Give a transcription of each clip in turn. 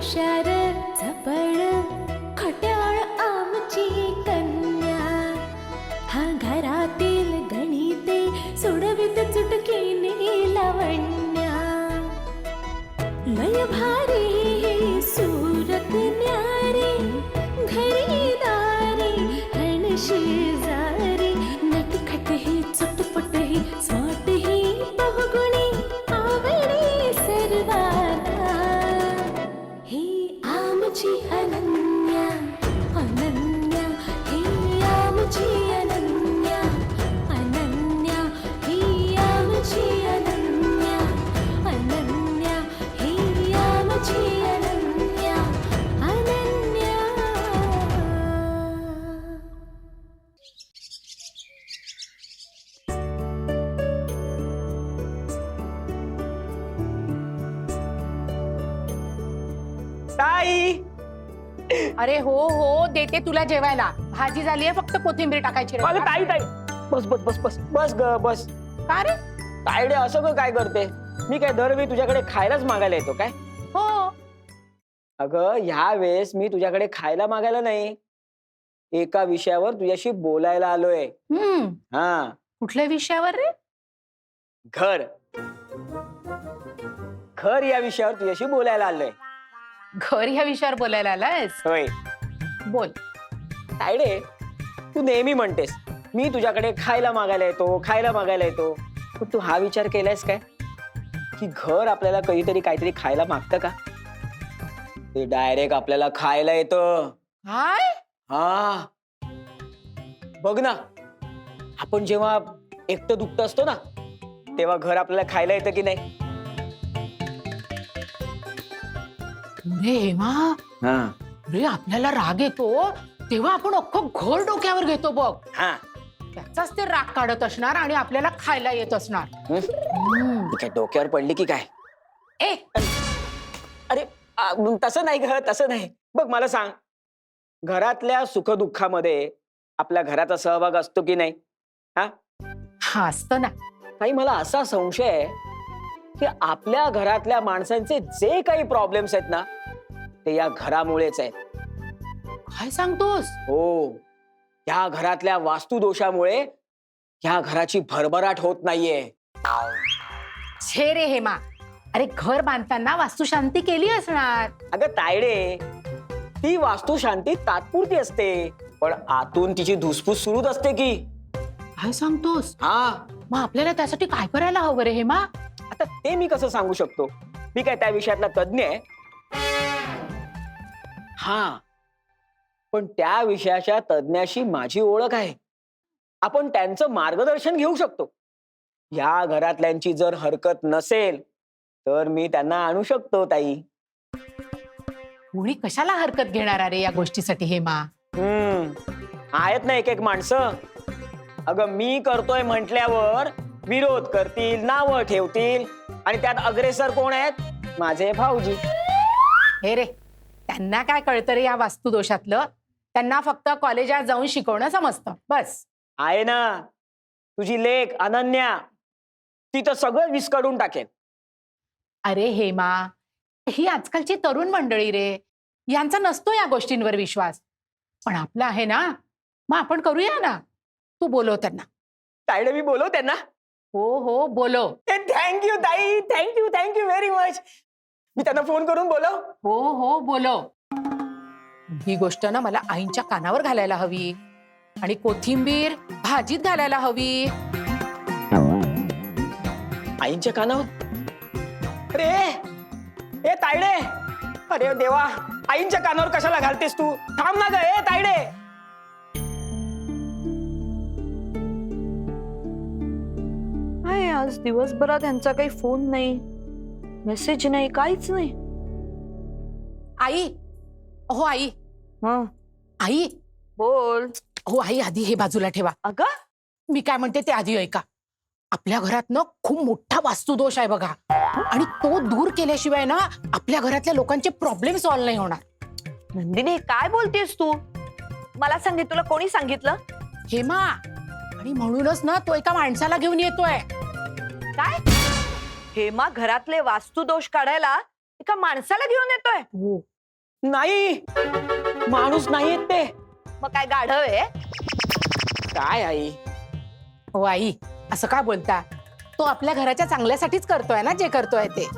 shadow. तुला जेवायला. भाजी झालीये फक्त कोथिंबीर टाकायची अगं राहिली. ताई ताई. बस बस बस बस बस ग बस. का रे? तायडे असं ग काय करते? मी काय दरवेळी तुझ्याकडे खायलाच मागायला येतो काय? हो. अगं ह्या वेळेस मी तुझ्याकडे खायला मागायला नाही. एका विषयावर तुझ्याशी बोलायला आलोय. हम्म. हा. कुठल्या विषयावर रे? घर. घर या विषयावर तुझ्याशी बोलायला आलोय. घर ह्या विषयावर बोलायला आलायस? होय. बोल. तायडे तू नेहमी म्हणतेस मी तुझ्याकडे खायला मागायला येतो खायला मागायला येतो. पण तू हा विचार केलायस काय? की घर आपल्याला कधीतरी काहीतरी खायला मागतं का? ते डायरेक्ट आपल्याला खायला येतं. हा. बघ ना आपण जेव्हा एकटं दुखत असतो ना तेव्हा घर आपल्याला खायला येतं की नाही? रे हेमा हा. रे आपल्याला राग येतो तेव्हा आपण अख्खं घर डोक्यावर घेतो बघ. हा. त्याचाच ते राग काढत असणार आणि आपल्याला खायला येत असणार? हम्म. ती काय डोक्यावर पडली की काय? ए! अरे आ, मग तसं नाही ग तसं नाही. बघ मला सांग. घरातल्या सुखदुःखामध्ये आपल्या घराचा सहभाग असतो की नाही? हा? असतं ना. काही मला असा संशय आहे की आपल्या घरातल्या माणसांचे जे काही प्रॉब्लेम्स आहेत ना ते या घरामुळेच आहेत. काय सांगतोस? हो. या घरातल्या वास्तुदोषामुळे या घराची भरभराट होत नाहीये. छे रे हेमा. अरे घर बांधताना वास्तुशांती केली असणार. अगं तायडे ती वास्तू शांती तात्पुरती असते पण आतून तिची धुसफूस सुरूच असते की. काय सांगतोस? हा. मग आपल्याला त्यासाठी काय करायला हवं रे हेमा? आता ते मी कसं सांगू शकतो? मी काय त्या विषयातला तज्ञ आहे. हा. पण त्या विषयाच्या तज्ञाशी माझी ओळख आहे. आपण त्यांचं मार्गदर्शन घेऊ शकतो. या घरातल्यांची जर हरकत नसेल तर मी त्यांना आणू शकतो ताई. कोणी कशाला हरकत घेणार अरे या गोष्टीसाठी हेमा? हम्म. आहेत ना एक एक माणसं. अगं मी करतोय म्हटल्यावर विरोध करतील नावं ठेवतील आणि त्यात अग्रेसर कोण आहेत? माझे भाऊजी. हे रे त्यांना काय कळतं रे या वास्तुदोषातलं? त्यांना फक्त कॉलेजात जाऊन शिकवणं समजतं. बस. आहे ना? तुझी लेख अनन्या ती तर सगळं विस्कडून टाकेल अरे हेमा ही आजकालची तरुण मंडळी रे. यांचा नसतो या गोष्टींवर विश्वास. पण आपला आहे ना? मग आपण करूया ना? तू बोलव त्यांना. ताईडे मी बोलव त्यांना. हो हो बोलव. थँक्यू ताई thank you thank you very much मी त्यांना फोन करून बोलव. हो हो बोलव. ही गोष्ट ना मला आईंच्या कानावर घालायला हवी आणि कोथिंबीर भाजीत घालायला हवी. आईंच्या कानावर? अरे ए तायडे! अरे देवा आईंच्या कानावर कशाला घालतेस तू? थांब ना ग ए तायडे! काय आज दिवसभरात यांचा काही फोन नाही मेसेज नाही काहीच नाही. आई हो आई. हं, आई. बोल. हो आई आधी हे बाजूला ठेवा. अगं? मी काय म्हणते ते आधी ऐका. आपल्या घरात ना खूप मोठा वास्तुदोष आहे बघा. आणि तो दूर केल्याशिवाय ना आपल्या घरातल्या लोकांचे प्रॉब्लेम सॉल्व्ह नाही होणार. नंदिनी काय बोलतेस तू? मला सांग हे तुला कोणी सांगितलं? हेमा आणि म्हणूनच ना तो एका माणसाला घेऊन येतोय. काय? हेमा घरातले वास्तुदोष काढायला एका माणसाला घेऊन येतोय? हो. नाही. माणूस नाहीयेत ते. मग काय गाढव आहे? काय आई? हो आई असं का बोलता? तो आपल्या घराच्या चांगल्यासाठीच करतोय ना जे करतोय ते.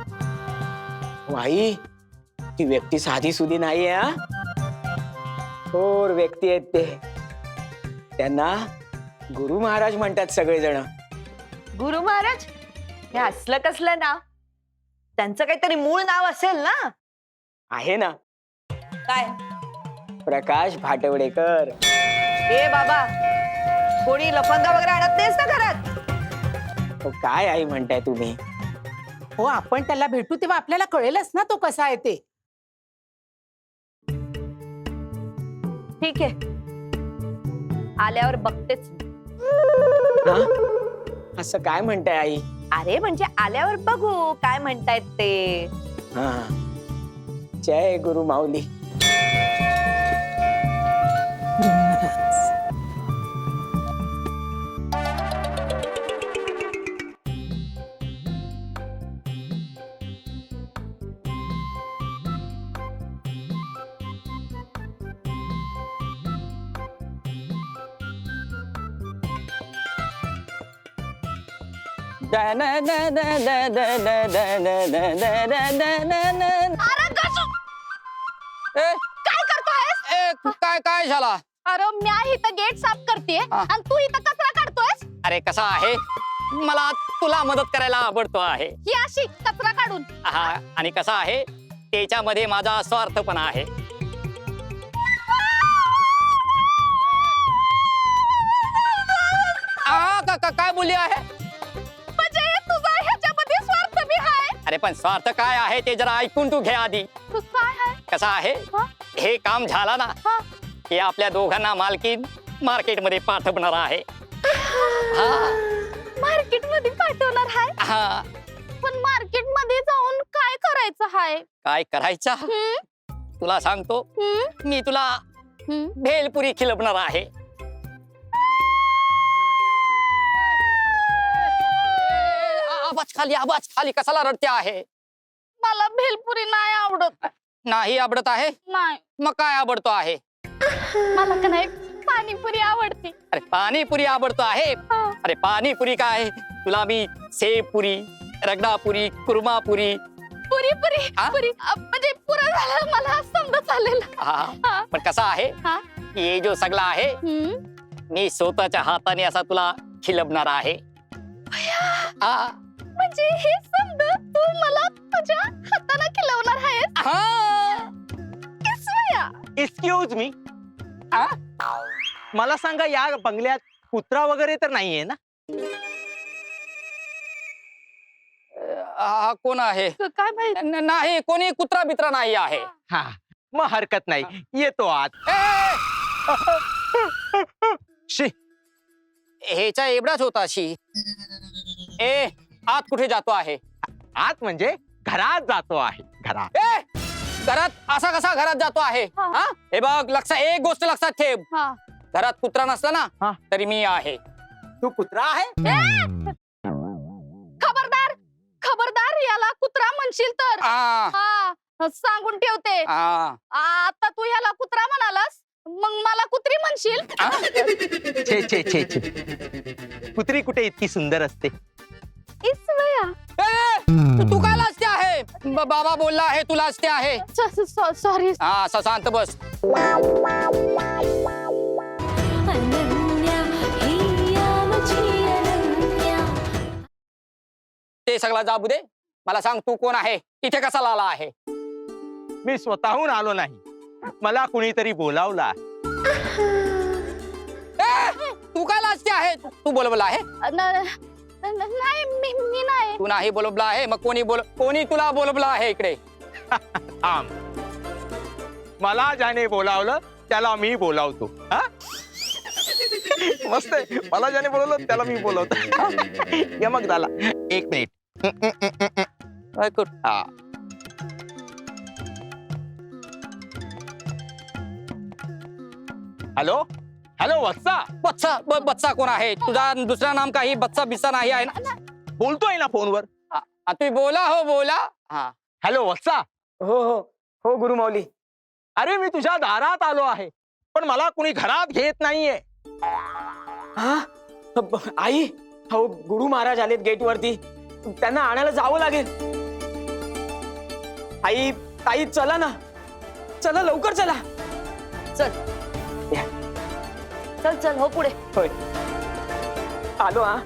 हो आई ती व्यक्ती साधी सुधी नाहीये हा? थोर व्यक्ती आहेत ते. त्यांना गुरु महाराज म्हणतात सगळेजण. गुरु महाराज? हे असलं कसलं नाव? त्यांचं काहीतरी मूळ नाव असेल ना? आहे ना. काय? प्रकाश भाटवडेकर. ए बाबा कोणी लफंगा वगैरे आणत नाहीस ना घरात? हो काय आई म्हणताय तुम्ही? हो आपण त्याला भेटू तेव्हा आपल्याला कळेलच ना तो कसा आहे ते. ठीक आहे. आल्यावर बघतेच मी. हा? असं काय म्हणताय आई? अरे म्हणजे आल्यावर बघू काय म्हणतायत ते. हा. जय गुरु माऊली. काय करतोयस? काय काय झाला? अरे म्या इथं गेट साफ करते हा. आणि तू इथं कचरा काढतोयस? अरे कसा आहे? मला तुला मदत करायला आवडतो आहे. ही अशी कचरा काढून. हा आणि कसा आहे? त्याच्यामध्ये माझा स्वार्थपणा आहे. आ, का- का- काय बोलली आहे? अरे पण स्वार्थ काय आहे ते जरा ऐकून तू घे आधी. तू काय आहे? कसं आहे? हा? हे काम झाला ना हा. की आपल्या दोघांना मालकीन मार्केटमध्ये पाठवणार आहे. हा. मार्केटमध्ये पाठवणार आहे? हा. पण मार्केटमध्ये जाऊन काय करायचं आहे? काय करायचं? हम्म? तुला सांगतो हम्म? मी तुला हम्म? भेलपुरी खिलवणार आहे. खाली आवाज खाली कसाला रडते आहे? मला भेलपुरी नाही आवडत. नाही आवडत आहे? नाही. मग काय आवडतो आहे? मला का नाही पाणीपुरी आवडते. अरे पाणीपुरी आवडतो आहे? हा. अरे पाणीपुरी काय? तुला मी सेवपुरी रगडापुरी कुर्मापुरी. पुरी पुरी हा? पुरी. अ, म्हणजे पुरं झालं मला समजा चालेल. हा. हा. पण कसा आहे? हा. हे जो सगळा आहे हम्म? मी स्वतःच्या हाताने असा तुला खिलवणार आहे. हा. म्हणजे हे समजा तू मला तुझ्या हाताने खिलवणार आहेस? हा. किसवया एक्सक्यूज मी मला सांगा या बंगल्यात कुत्रा वगैरे तर नाहीये ना? हा कोण आहे? काय माहिती? न- नाही कोणी कुत्रा बित्रा नाही आहे. हा मग हरकत नाही. येतो आत. ए! शी. ह्याचा एवढाच होता शी. ए आत कुठे जातो आहे? आत म्हणजे घरात जातो आहे. घरात. ए घरात असा कसा घरात जातो आहे? हा. हा? हे बघ लक्ष एक गोष्ट लक्षात ठेव. हा. घरात कुत्रा नसला हा. ना तरी मी आहे. तू कुत्रा आहे? खबरदार खबरदार याला कुत्रा म्हणशील तर. आ, हा सांगून ठेवते. आ, आता तू याला कुत्रा म्हणालास मग मला कुत्री म्हणशील? छे छे छे छे. कुत्री कुठे इतकी सुंदर असते? इसवया ए, तू- तू काय लाजते आहे? ब- बाबा बोलला आहे तू लाजते आहे. सॉरी हा असं शांत बस. अनन्या हिया माझी अनन्या ते सगळं जाबू दे. मला सांग तू कोण आहे? इथे कसा आला आहे? मी स्वतःहून आलो नाही. मला कुणीतरी बोलावला ए, तू काय लाजते आहे? तू- तू बोलवला आहे? नाही मी मी नाही. तू नाही बोलवला आहे मग कोणी बोल कोणी तुला बोलवलं आहे इकडे? थांब. मला ज्याने बोलावलं त्याला मी बोलावतो. हा? मस्त आहे. मला ज्याने बोलवलं त्याला मी बोलवतो. ये मग झाला एक मिनिट. ऐकून. हा. हॅलो? हॅलो वत्सा बच्चा ब- बच्चा कोण आहे? तुझा दुसरा नाम काही बच्चा बिच्चा नाही आहे ना? बोलतोय ना फोनवर. आ, तुम्ही बोला हो बोला. हा. हॅलो वत्सा हो हो हो गुरुमाऊली अरे मी तुझ्या दारात आलो आहे पण मला कुणी घरात घेत नाहीये. हा ब- आई हो गुरु महाराज आलेत गेट वरती त्यांना आणायला जावं लागेल. आई ताई चला ना. चला लवकर चला. चल. चल चल हो पुढे. होय. आलो हा.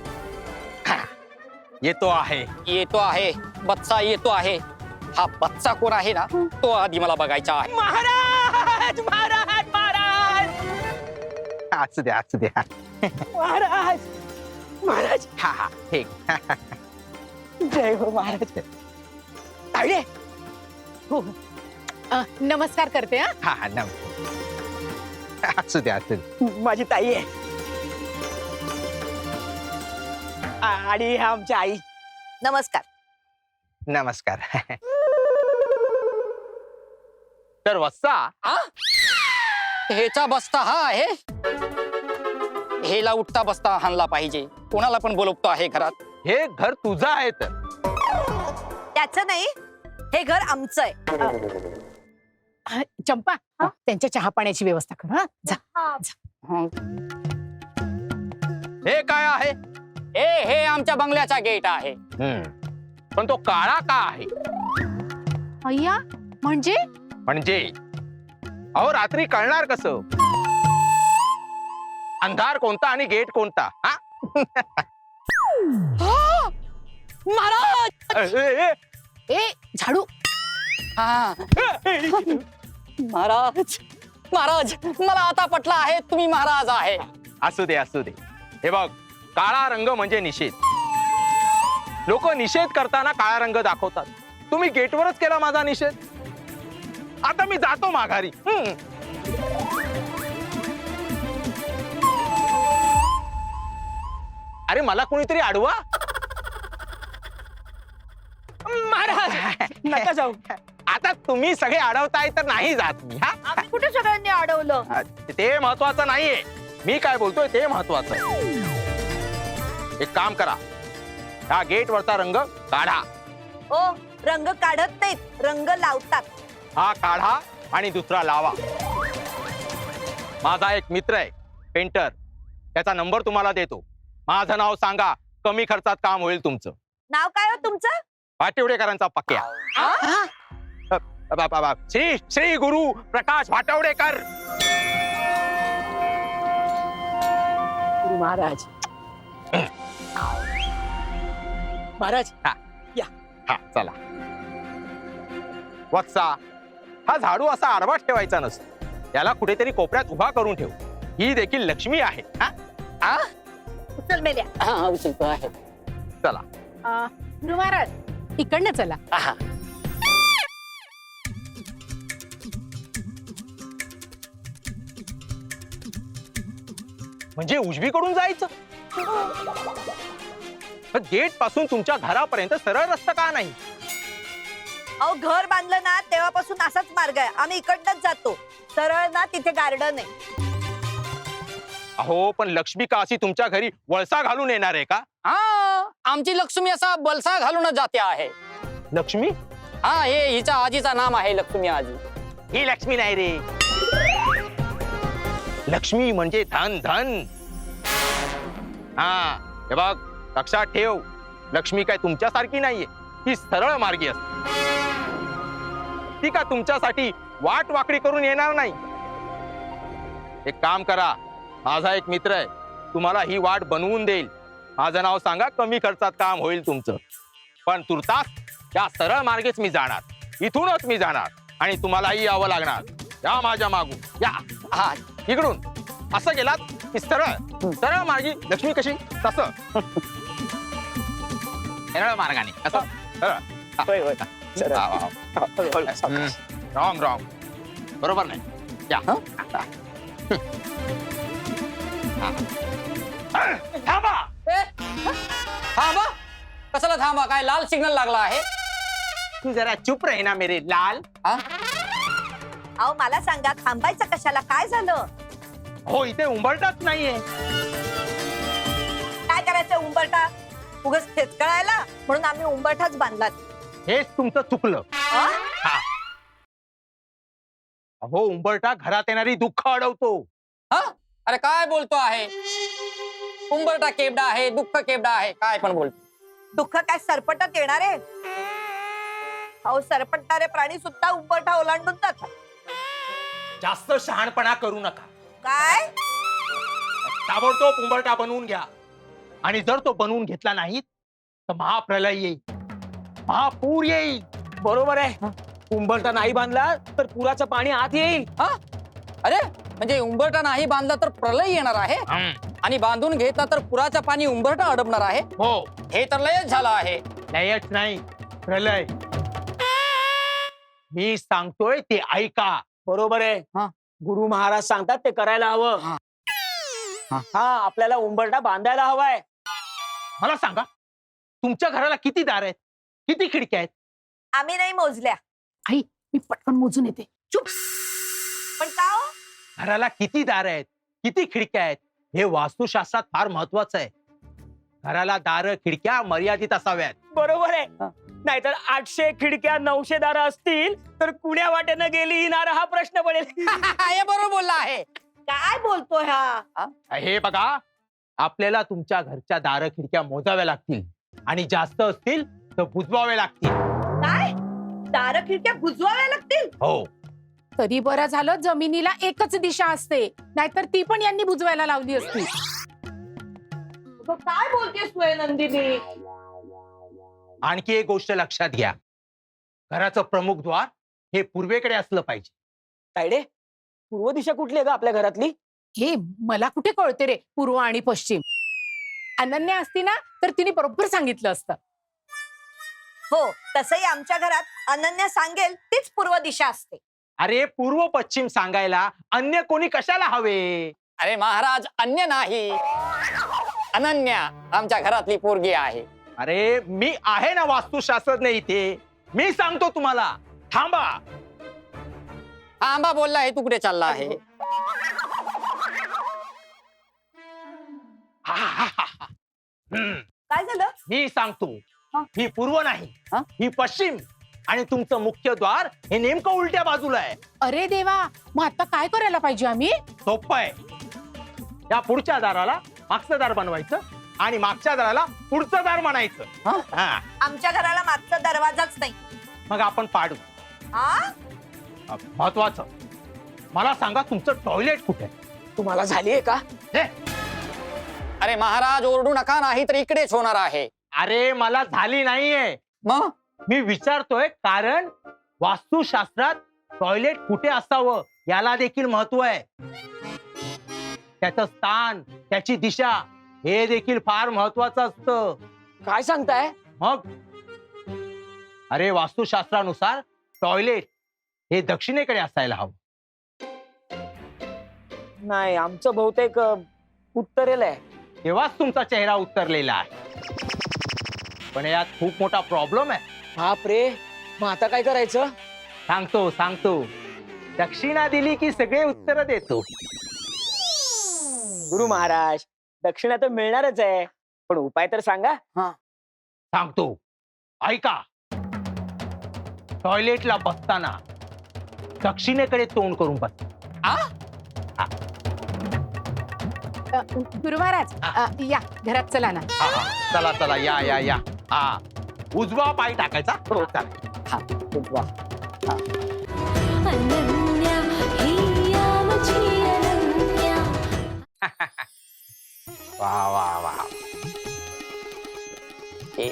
येतो आहे. येतो आहे. बच्चा येतो आहे. हा बच्चा कोण आहे ना तो आधी मला बघायचा आहे. महाराज महाराज महाराज. असू द्या असू द्या. महाराज महाराज. हा हा ठीक जय हो महाराज. तायडे अ, नमस्कार करते हा. हा हा नम असू द्या असू द्या माझी ताई आहे. आ- आणि ह्या आमच्या आई. नमस्कार. नमस्कार. तर वत्सा. हा? हेचा बसता हा आहे. हेला उठता बसता हाणला पाहिजे. कोणाला पण बोलवतो आहे घरात. हे घर तुझं आहे तर. त्याचं नाही हे घर आमचं आहे. चंपा. त्यांच्या चहा पाण्याची व्यवस्था कर हा. जा. हं. काय आहे? ए हे आमच्या बंगल्याचा गेट आहे. हम्म. पण तो काळा का आहे? अय्या म्हणजे? म्हणजे? अहो रात्री कळणार कसं? अंधार कोणता आणि गेट कोणता हा? महाराज! ए, ए, ए, ए झाडू. हा. महाराज महाराज मला आता पटला आहे तुम्ही महाराज आहे. असू दे असू दे. हे बघ काळा रंग म्हणजे निषेध. लोक निषेध करताना काळा रंग दाखवतात. तुम्ही गेटवरच केला माझा निषेध. आता मी जातो माघारी. हम्म. अरे मला कोणीतरी अडवा? महाराज नका जाऊ. आता तुम्ही सगळे अडवताय तर नाही जात मी हा? आम्ही कुठे सगळ्यांनी अडवलं? ते महत्वाचं नाहीये. मी काय बोलतोय ते महत्वाचं आहे. एक काम करा. हा गेट वरचा रंग काढा. ओ रंग काढत नाहीत रंग लावतात. हा काढा आणि दुसरा लावा. माझा एक मित्र आहे पेंटर. त्याचा नंबर तुम्हाला देतो. माझं नाव सांगा कमी खर्चात काम होईल तुमचं. नाव काय हो तुमचं? भाटिवडेकरांचा पक्या. अ, बा- बा- बा. श्री श्री गुरु प्रकाश भाटवडेकर. गुरु महाराज. महाराज हा. चला. वत्सा हा झाडू असा आडवा ठेवायचा नसतो. याला कुठेतरी कोपऱ्यात उभा करून ठेव. ही देखील लक्ष्मी आहे. हा? मेल्या. हा उचलतो आहे. चला. अ, गुरु महाराज इकडनं चला. आहा. म्हणजे उजवीकडून जायचं. गेटपासून तुमच्या घरापर्यंत सरळ रस्ता का नाही? अहो घर बांधलं ना तेव्हापासून असाच मार्ग आहे. आम्ही इकडनंच जातो. सरळ ना तिथे गार्डन आहे. अहो पण लक्ष्मी का अशी तुमच्या घरी वळसा घालून येणार आहे का? हा आमची लक्ष्मी असा बलसा घालूनच जाते आहे. लक्ष्मी? हा हे हिच्या आजीचा नाम आहे लक्ष्मी आजी. ही लक्ष्मी नाही रे. लक्ष्मी म्हणजे धन धन. हा हे बघ लक्षात ठेव. लक्ष्मी काय तुमच्यासारखी नाहीये. ही सरळ मार्गी असते. ती का तुमच्यासाठी वाट वाकडी करून येणार नाही? एक काम करा. माझा एक मित्र आहे. तुम्हाला ही वाट बनवून देईल. माझं नाव सांगा कमी खर्चात काम होईल तुमचं. पण तुर्तास या सरळ मार्गेच मी जाणार. इथूनच मी जाणार. आणि तुम्हालाही यावं लागणार. या माझ्या मागून या हा इकडून असं गेलात की सरळ सरळ मार्गी लक्ष्मी कशी तसं सरळ मार्गाने असं सरळ. रॉंग रॉंग बरोबर नाही या थांबा थांबा कशाला थांबा काय लाल सिग्नल लागला आहे तू जरा चुप रहे ना मेरे लाल हा? अहो मला सांगा थांबायचं कशाला? काय झालं? हो इथे उंबरटाच नाहीये. काय करायचं उंबरठा उगच कळायला म्हणून आम्ही उंबरठाच बांधला हेच तुमचं चुकलं. अं? हा. अहो उंबरठा घरात येणारी दुःख अडवतो. हा? अरे काय बोलतो आहे? उंबरटा केवडा आहे दुःख केवडा आहे काय पण बोलतो. दुःख काय सरपटत येणार आहे? अहो सरपटणारे प्राणी सुद्धा उंबरठा ओलांडून जातात. जास्त शहाणपणा करू नका. काय? ताबडतोब उंबरठा बनवून घ्या. आणि जर तो बनवून घेतला नाही तर महाप्रलय येईल. महापूर येईल. बरोबर आहे. उंबरटा नाही बांधला तर पुराचं पाणी आत येईल. अरे म्हणजे उंबरटा नाही बांधला तर प्रलय येणार आहे? आणि बांधून घेतला तर पुराचं पाणी उंबरटा अडपणार आहे? हो. हे तर लयच झालं आहे. लयच नाही. प्रलय. मी सांगतोय ते ऐका. बरोबर आहे. हा. गुरु महाराज सांगतात ते करायला हवं. हा. हा. हा आपल्याला उंबरटा बांधायला हवाय. मला सांगा तुमच्या घराला किती दार आहेत? किती खिडक्या आहेत? आम्ही नाही मोजल्या. मी पटकन मोजून येते. चुप. पण का हो? घराला किती दार आहेत? किती खिडक्या आहेत? हे वास्तुशास्त्रात फार महत्वाचं आहे. घराला दार खिडक्या मर्यादित असाव्यात. बरोबर आहे. नाहीतर आठशे खिडक्या नऊशे दारं असतील तर कुण्या वाटेनं गेली येणार हा प्रश्न पडेल. हे बरोबर बोलला आहे. काय बोलतोय हा? हे बघा आपल्याला तुमच्या घरच्या दार खिडक्या मोजाव्या लागतील आणि जास्त असतील तर बुजवावे लागतील. काय? दार खिडक्या बुजवाव्या लागतील? हो. तरी बरं झालं जमिनीला एकच दिशा असते. नाहीतर ती पण यांनी बुजवायला लावली असती. अगं, काय बोलतेस तू हे, नंदिनी? आणखी एक गोष्ट लक्षात घ्या. घराचं प्रमुख द्वार हे पूर्वेकडे असलं पाहिजे. तायडे पूर्व दिशा कुठली आहे ग आपल्या घरातली? हे मला कुठे कळते रे? पूर्व आणि पश्चिम. अनन्या असती ना तर तिने बरोबर सांगितलं असतं. हो तसंही आमच्या घरात अनन्या सांगेल तीच पूर्व दिशा असते. अरे पूर्व पश्चिम सांगायला अन्य कोणी कशाला हवे? अरे महाराज अन्य नाही. अनन्या आमच्या घरातली पोरगी आहे. अरे मी आहे ना वास्तुशास्त्रज्ञ इथे. मी सांगतो तुम्हाला. थांबा. हा आंबा बोलला आहे तू कुठे चालला आहे. हा, हा, हा, हा. हम्म, काय झालं? मी सांगतो. ही. पूर्व नाही. हा? ही पश्चिम. आणि तुमचं मुख्य द्वार हे नेमकं उलट्या बाजूला आहे. अरे देवा मग आता काय करायला पाहिजे आम्ही? सोपं आहे. या पुढच्या दाराला मागचं दार बनवायचं. आणि मागच्या दाराला पुढचं दार म्हणायचं. हा? हा. आमच्या घराला मागचा दरवाजाच नाही. मग आपण पाडू. हा महत्वाचं. मला सांगा तुमचं टॉयलेट कुठे? आहे? तुम्हाला झालीये का? हे, अरे महाराज ओरडू नका नाही तर इकडेच होणार आहे. अरे मला झाली नाहीये. मग? मी विचारतोय कारण वास्तुशास्त्रात टॉयलेट कुठे असावं याला देखील महत्त्व आहे. त्याचं स्थान त्याची दिशा हे देखील फार महत्वाचं असतं. काय सांगताय? मग? अरे वास्तुशास्त्रानुसार टॉयलेट हे दक्षिणेकडे असायला हवं. नाही आमचं बहुतेक अ, उत्तरेला आहे. तेव्हाच तुमचा चेहरा उत्तरलेला आहे. पण यात खूप मोठा प्रॉब्लेम आहे. बाप रे मग आता काय करायचं? सांगतो सांगतो. दक्षिणा दिली की सगळे उत्तर देतो. गुरु महाराज दक्षिणा तर मिळणारच आहे. पण उपाय तर सांगा. सांगतो. ऐका. टॉयलेटला बसताना दक्षिणेकडे तोंड करून बस. अ, या घरात चला ना. हा, हा. चला चला या या या. हा उजवा पाय टाकायचा? हो चला अनन्या हिया मुझी वा वा वा ए,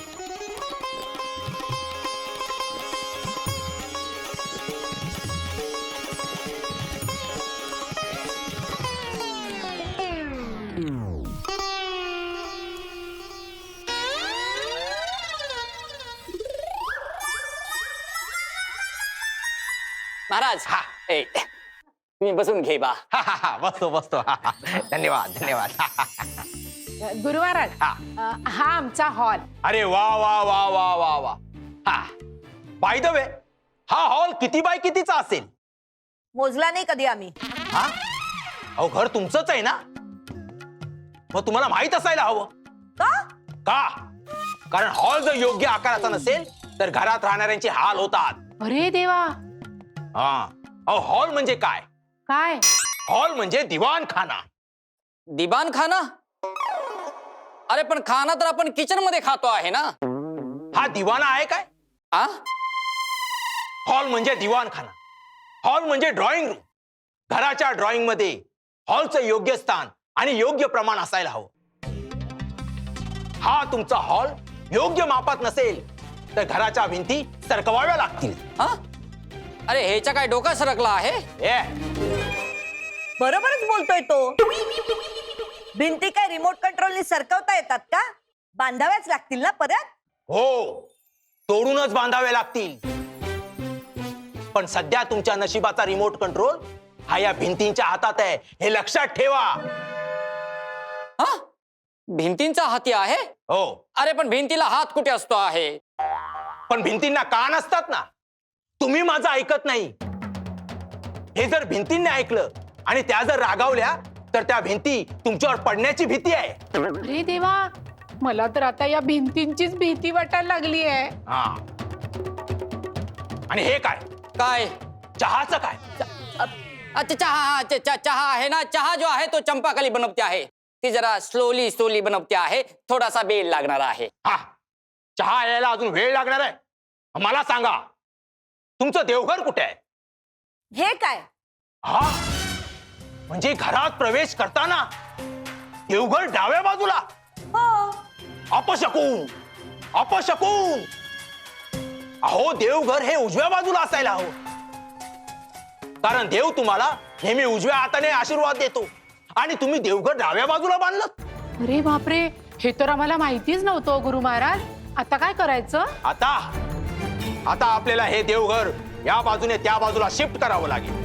महाराज हा. ए तुम्ही बसून घे बा हा, हा, हा. बसतो बसतो हा, हा. धन्यवाद धन्यवाद हा, हा. अ, आमचा हॉल. अरे वा वा वा वा वा वा. हा. बाय द वे हा हॉल किती बाय कितीचा असेल? मोजला नाही कधी आम्ही. हा? अहो घर तुमचंच आहे ना? मग तुम्हाला माहीत असायला हवं. का? का? कारण हॉल जर योग्य आकाराचा नसेल तर घरात राहणाऱ्यांचे हाल होतात. अरे देवा. हा. अहो हॉल म्हणजे काय? काय? हॉल म्हणजे दिवाणखाना. दिबान खाना अरे पण खाना तर आपण किचनमध्ये खातो आहे ना? हा दिवाणा आहे काय? आ? हॉल म्हणजे दिवाणखाना. हॉल म्हणजे ड्रॉइंग रूम घराच्या ड्रॉइंगमध्ये हॉलचं योग्य स्थान आणि योग्य प्रमाण असायला हवं. हा तुमचा हॉल योग्य मापात नसेल तर घराच्या भिंती सरकवाव्या लागतील. हा अरे ह्याच्या काय डोका सरकला आहे? ए बरोबरच बोलतोय तो. भिंती काय रिमोट कंट्रोलने सरकवता येतात का? बांधाव्याच लागतील ना परत? हो. तोडूनच बांधावे लागतील. पण सध्या तुमच्या नशिबाचा रिमोट कंट्रोल हा या भिंतींच्या हातात आहे. हे लक्षात ठेवा. हा? भिंतींचा हाती आहे? हो. अरे पण भिंतीला हात कुठे असतो आहे? पण भिंतींना कान असतात ना? तुम्ही माझं ऐकत नाही. हे जर भिंतींनी ऐकलं आणि त्या जर रागावल्या तर त्या भिंती तुमच्यावर पडण्याची भीती आहे. अरे देवा मला तर आता या भिंतींचीच भीती वाटायला लागली आहे हा. आणि हे काय? काय? चहाचं काय? अच्छा चहा हा, च- च- चहा आहे ना? चहा जो आहे तो चंपाकली बनवते आहे. ती जरा स्लोली स्लोली बनवते आहे. थोडासा वेळ लागणार आहे. हा. चहा यायला अजून वेळ लागणार आहे. मला सांगा तुमचं देवघर कुठे आहे? हे काय? हा? म्हणजे घरात प्रवेश करताना देवघर डाव्या बाजूला. हो. अपशकून अपशकून अहो देवघर हे उजव्या बाजूला असायला हवं. कारण देव तुम्हाला नेहमी उजव्या हाताने आशीर्वाद देतो. आणि तुम्ही देवघर डाव्या बाजूला बांधलं. अरे बापरे हे तर आम्हाला माहितीच नव्हतं गुरु महाराज. आता काय करायचं? आता आता आपल्याला हे देवघर या बाजूने त्या बाजूला शिफ्ट करावं लागेल.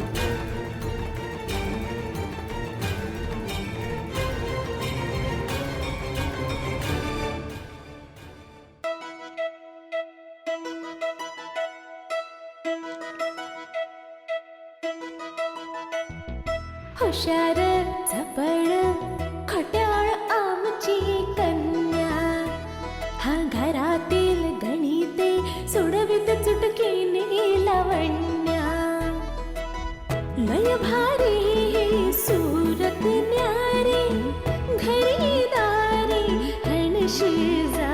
सूरत न्यारे घरीदारी हणशेजा